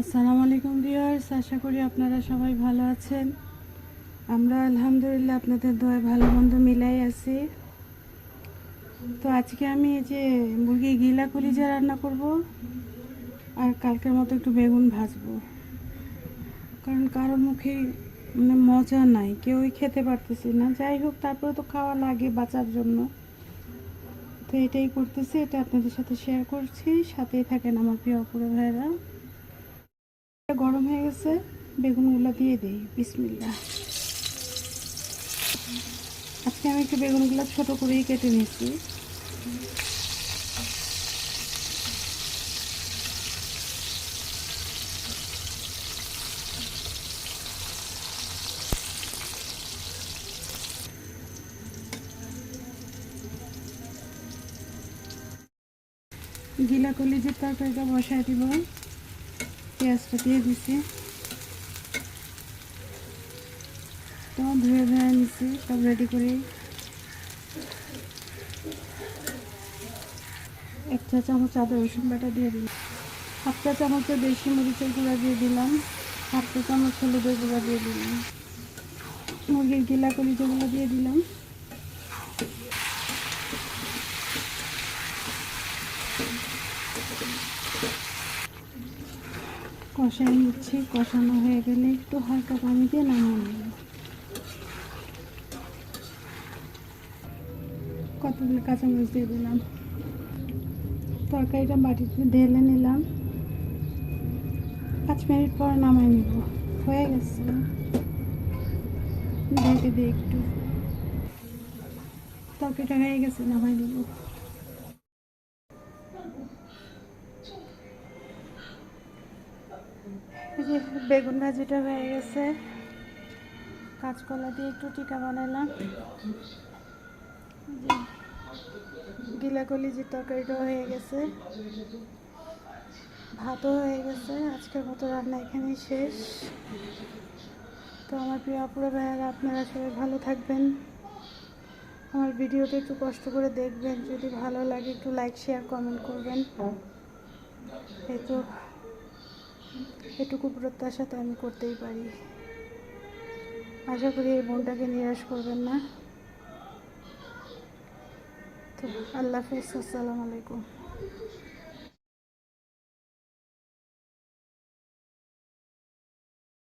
আসসালামু আলাইকুম ভিউয়ার্স, আশা করি আপনারা সবাই ভালো আছেন। আমরা আলহামদুলিল্লাহ আপনাদের দোয়ায় ভালো মন্দ মিলাই আছি। তো আজকে আমি এই যে মুরগি গিলা কলিজা রান্না করব, আর কালকের মতো একটু বেগুন ভাজবো। কারণ কারোর মুখে মানে মজা নাই, কেউই খেতে পারতেছি না। যাই হোক, তারপরে তো খাওয়া লাগে বাঁচার জন্য। তো এটাই করতেছি, এটা আপনাদের সাথে শেয়ার করছি। সাথেই থাকেন আমার প্রিয় অপুরো ভাইরা। গরম হয়ে গেছে, বেগুনগুলো দিয়ে দিই বিসমিল্লা আজকে আমি একটু বেগুনগুলো ছোট করেই কেটে নিয়েছি। গিলা কলিজির তরকারিটা বসায় দিব। পেঁয়াজটা দিয়ে দিছি। তো ধুয়ে ধুয়ে নিছি, সব রেডি করে। এক চা চামচ আদা, রসুন বাটা দিয়ে দিলাম। হাফ চা চামচের বেশি মরিচের গুঁড়া দিয়ে দিলাম। হাফ চা চামচ হলুদের গুঁড়া দিয়ে দিলাম। মুরগির গিলা কলিজাগুলো দিয়ে দিলাম। কষাই নিচ্ছি, কষানো হয়ে গেলে একটু হালকা পানি দিয়ে নামিয়ে নেব। কতগুলো কাঁচামরিচ দিয়ে দিলাম। তরকারিটা বাটিতে ঢেলে নিলাম। পাঁচ মিনিট পর নামাই নিব। হয়ে গেছে। ঢেকে দিই একটু। তরকারিটা হয়ে গেছে নামাই দিব যে বেগুন ভাজিটা হয়ে গেছে, কাঁচকলা দিয়ে একটু টিকা বানালাম। গিলাকলি যে তরকারিটা হয়ে গেছে, ভাতও হয়ে গেছে, আজকের মতো রান্না এখানেই শেষ। তো আমার প্রিয় আপুরা ভাইয়ারা, আপনারা সবাই ভালো থাকবেন। আমার ভিডিওটা একটু কষ্ট করে দেখবেন, যদি ভালো লাগে একটু লাইক শেয়ার কমেন্ট করবেন। এই তো। এটুকু প্রত্যাশা তো আমি করতেই পারি। আশা করি এই বোনটাকে নিরাশ করবেন না। তো আল্লাহ হাফিজ, আসসালামু আলাইকুম।